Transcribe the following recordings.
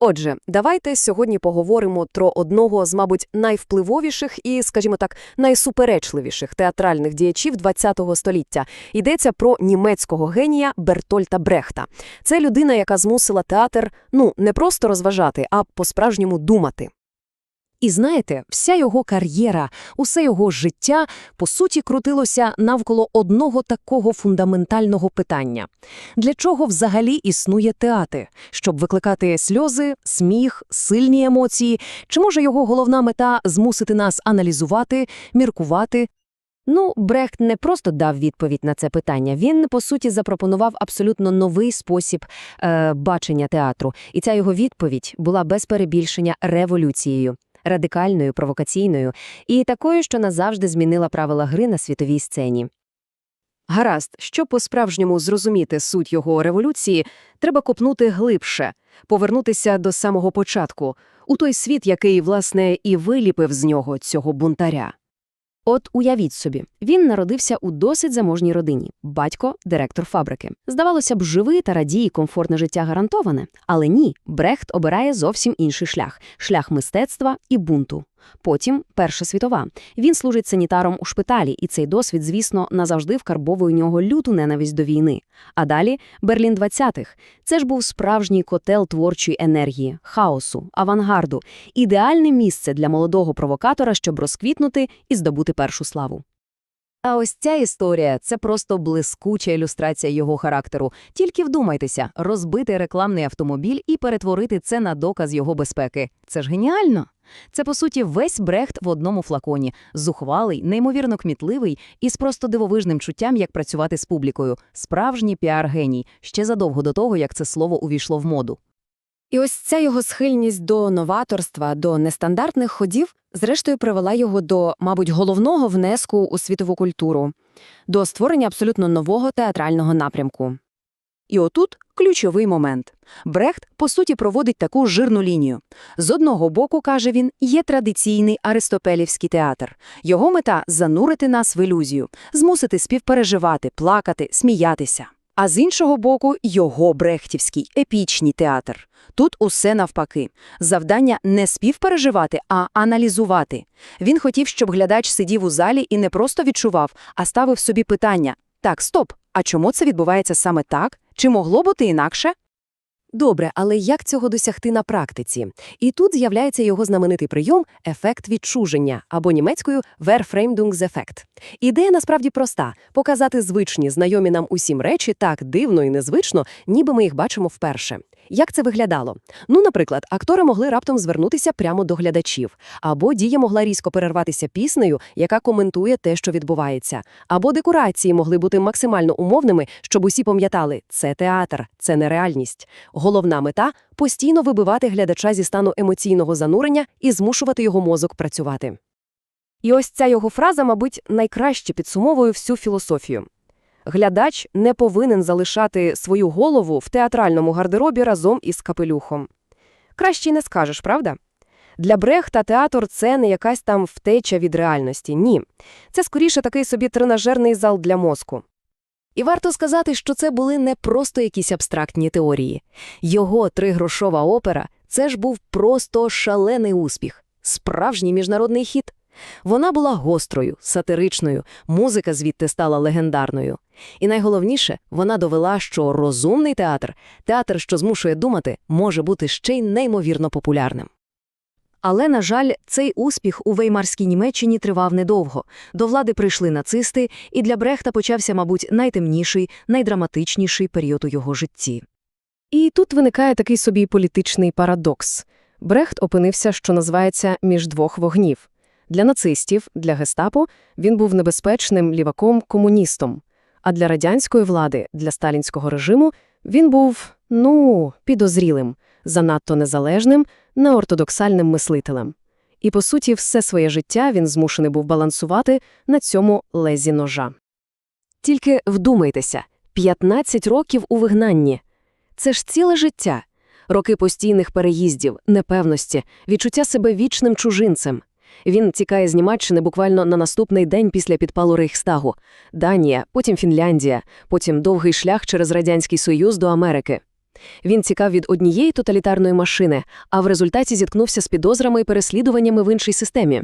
Отже, давайте сьогодні поговоримо про одного з, мабуть, найвпливовіших і, скажімо так, найсуперечливіших театральних діячів ХХ століття. Йдеться про німецького генія Бертольта Брехта. Це людина, яка змусила театр, ну, не просто розважати, а по-справжньому думати. І знаєте, вся його кар'єра, усе його життя, по суті, крутилося навколо одного такого фундаментального питання. Для чого взагалі існує театр? Щоб викликати сльози, сміх, сильні емоції? Чи може його головна мета змусити нас аналізувати, міркувати? Ну, Брехт не просто дав відповідь на це питання. Він, по суті, запропонував абсолютно новий спосіб е, бачення театру. І ця його відповідь була без перебільшення революцією радикальною, провокаційною і такою, що назавжди змінила правила гри на світовій сцені. Гаразд, щоб по-справжньому зрозуміти суть його революції, треба копнути глибше, повернутися до самого початку, у той світ, який, власне, і виліпив з нього цього бунтаря. От уявіть собі, він народився у досить заможній родині, батько – директор фабрики. Здавалося б, живий та радій, комфортне життя гарантоване. Але ні, Брехт обирає зовсім інший шлях – шлях мистецтва і бунту. Потім – Перша світова. Він служить санітаром у шпиталі, і цей досвід, звісно, назавжди вкарбовує у нього люту ненависть до війни. А далі – Берлін 20-х. Це ж був справжній котел творчої енергії, хаосу, авангарду. Ідеальне місце для молодого провокатора, щоб розквітнути і здобути першу славу. А ось ця історія – це просто блискуча ілюстрація його характеру. Тільки вдумайтеся, розбити рекламний автомобіль і перетворити це на доказ його безпеки. Це ж геніально! Це, по суті, весь Брехт в одному флаконі. Зухвалий, неймовірно кмітливий і з просто дивовижним чуттям, як працювати з публікою. Справжній піар-геній, ще задовго до того, як це слово увійшло в моду. І ось ця його схильність до новаторства, до нестандартних ходів, зрештою привела його до, мабуть, головного внеску у світову культуру, до створення абсолютно нового театрального напрямку. І отут ключовий момент. Брехт, по суті, проводить таку жирну лінію. З одного боку, каже він, є традиційний аристопелівський театр. Його мета – занурити нас в ілюзію, змусити співпереживати, плакати, сміятися. А з іншого боку, його брехтівський епічний театр. Тут усе навпаки. Завдання не співпереживати, а аналізувати. Він хотів, щоб глядач сидів у залі і не просто відчував, а ставив собі питання «Так, стоп, а чому це відбувається саме так? Чи могло бути інакше?» Добре, але як цього досягти на практиці? І тут з'являється його знаменитий прийом – ефект відчуження, або німецькою «Verfremdungseffekt». Ідея насправді проста – показати звичні, знайомі нам усім речі так дивно і незвично, ніби ми їх бачимо вперше. Як це виглядало? Ну, наприклад, актори могли раптом звернутися прямо до глядачів, або дія могла різко перерватися піснею, яка коментує те, що відбувається, або декорації могли бути максимально умовними, щоб усі пам'ятали – це театр, це не реальність. Головна мета – постійно вибивати глядача зі стану емоційного занурення і змушувати його мозок працювати. І ось ця його фраза, мабуть, найкраще підсумовує всю філософію. Глядач не повинен залишати свою голову в театральному гардеробі разом із капелюхом. Краще й не скажеш, правда? Для Брехта театр – це не якась там втеча від реальності. Ні. Це скоріше такий собі тренажерний зал для мозку. І варто сказати, що це були не просто якісь абстрактні теорії. Його тригрошова опера – це ж був просто шалений успіх, справжній міжнародний хіт. Вона була гострою, сатиричною, музика звідти стала легендарною. І найголовніше, вона довела, що розумний театр, театр, що змушує думати, може бути ще й неймовірно популярним. Але, на жаль, цей успіх у Веймарській Німеччині тривав недовго. До влади прийшли нацисти, і для Брехта почався, мабуть, найтемніший, найдраматичніший період у його житті. І тут виникає такий собі політичний парадокс. Брехт опинився, що називається, між двох вогнів. Для нацистів, для гестапо він був небезпечним ліваком-комуністом, а для радянської влади, для сталінського режиму він був, ну, підозрілим, занадто незалежним, неортодоксальним мислителем. І, по суті, все своє життя він змушений був балансувати на цьому лезі ножа. Тільки вдумайтеся, 15 років у вигнанні. Це ж ціле життя. Роки постійних переїздів, непевності, відчуття себе вічним чужинцем. Він тікає з Німеччини буквально на наступний день після підпалу Рейхстагу. Данія, потім Фінляндія, потім довгий шлях через Радянський Союз до Америки. Він цікав від однієї тоталітарної машини, а в результаті зіткнувся з підозрами і переслідуваннями в іншій системі.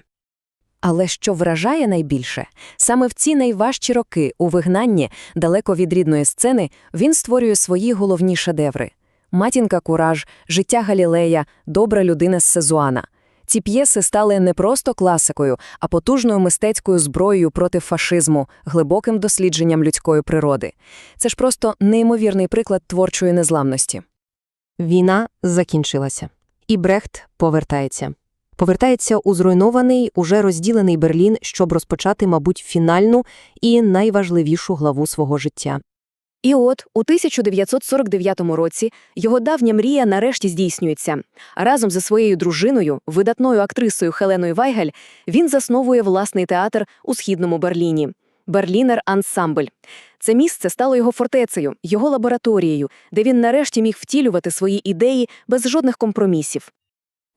Але що вражає найбільше, саме в ці найважчі роки у вигнанні, далеко від рідної сцени, він створює свої головні шедеври. «Матінка Кураж», «Життя Галілея», «Добра людина з Сезуана». Ці п'єси стали не просто класикою, а потужною мистецькою зброєю проти фашизму, глибоким дослідженням людської природи. Це ж просто неймовірний приклад творчої незламності. Війна закінчилася. І Брехт повертається. Повертається у зруйнований, уже розділений Берлін, щоб розпочати, мабуть, фінальну і найважливішу главу свого життя. І от у 1949 році його давня мрія нарешті здійснюється. Разом зі своєю дружиною, видатною актрисою Хеленою Вайгель, він засновує власний театр у східному Берліні. Берлінер Ансамбль. Це місце стало його фортецею, його лабораторією, де він нарешті міг втілювати свої ідеї без жодних компромісів.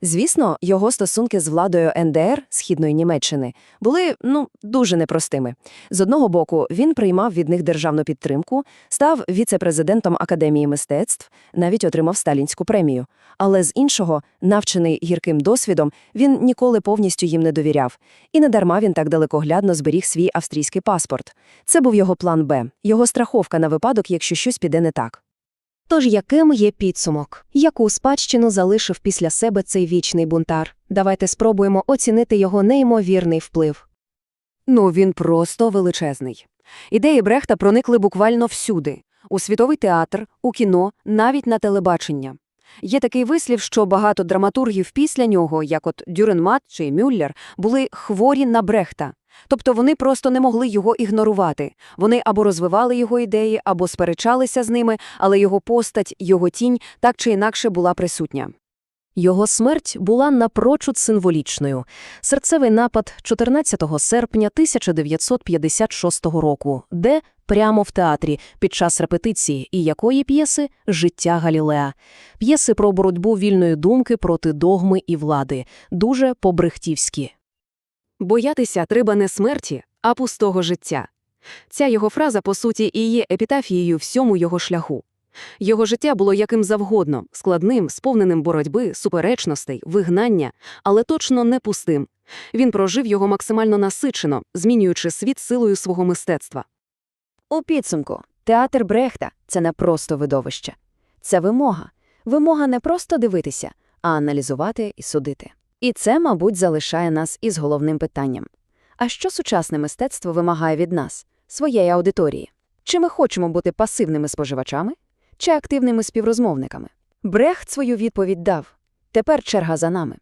Звісно, його стосунки з владою НДР Східної Німеччини були ну дуже непростими. З одного боку, він приймав від них державну підтримку, став віце-президентом Академії мистецтв, навіть отримав сталінську премію. Але з іншого, навчений гірким досвідом, він ніколи повністю їм не довіряв. І недарма він так далекоглядно зберіг свій австрійський паспорт. Це був його план Б, його страховка на випадок, якщо щось піде не так. Тож яким є підсумок? Яку спадщину залишив після себе цей вічний бунтар? Давайте спробуємо оцінити його неймовірний вплив. Ну, він просто величезний. Ідеї Брехта проникли буквально всюди – у світовий театр, у кіно, навіть на телебачення. Є такий вислів, що багато драматургів після нього, як от Дюренмат чи Мюллер, були хворі на Брехта. Тобто вони просто не могли його ігнорувати. Вони або розвивали його ідеї, або сперечалися з ними, але його постать, його тінь так чи інакше була присутня. Його смерть була напрочуд символічною. Серцевий напад 14 серпня 1956 року, де прямо в театрі під час репетиції і якої п'єси «Життя Галілея». П'єси про боротьбу вільної думки проти догми і влади, дуже по-брехтівськи. Боятися треба не смерті, а пустого життя. Ця його фраза, по суті, і є епітафією всьому його шляху. Його життя було яким завгодно, складним, сповненим боротьби, суперечностей, вигнання, але точно не пустим. Він прожив його максимально насичено, змінюючи світ силою свого мистецтва. У підсумку, театр Брехта – це не просто видовище. Це вимога. Вимога не просто дивитися, а аналізувати і судити. І це, мабуть, залишає нас із головним питанням. А що сучасне мистецтво вимагає від нас, своєї аудиторії? Чи ми хочемо бути пасивними споживачами, чи активними співрозмовниками? Брехт свою відповідь дав. Тепер черга за нами.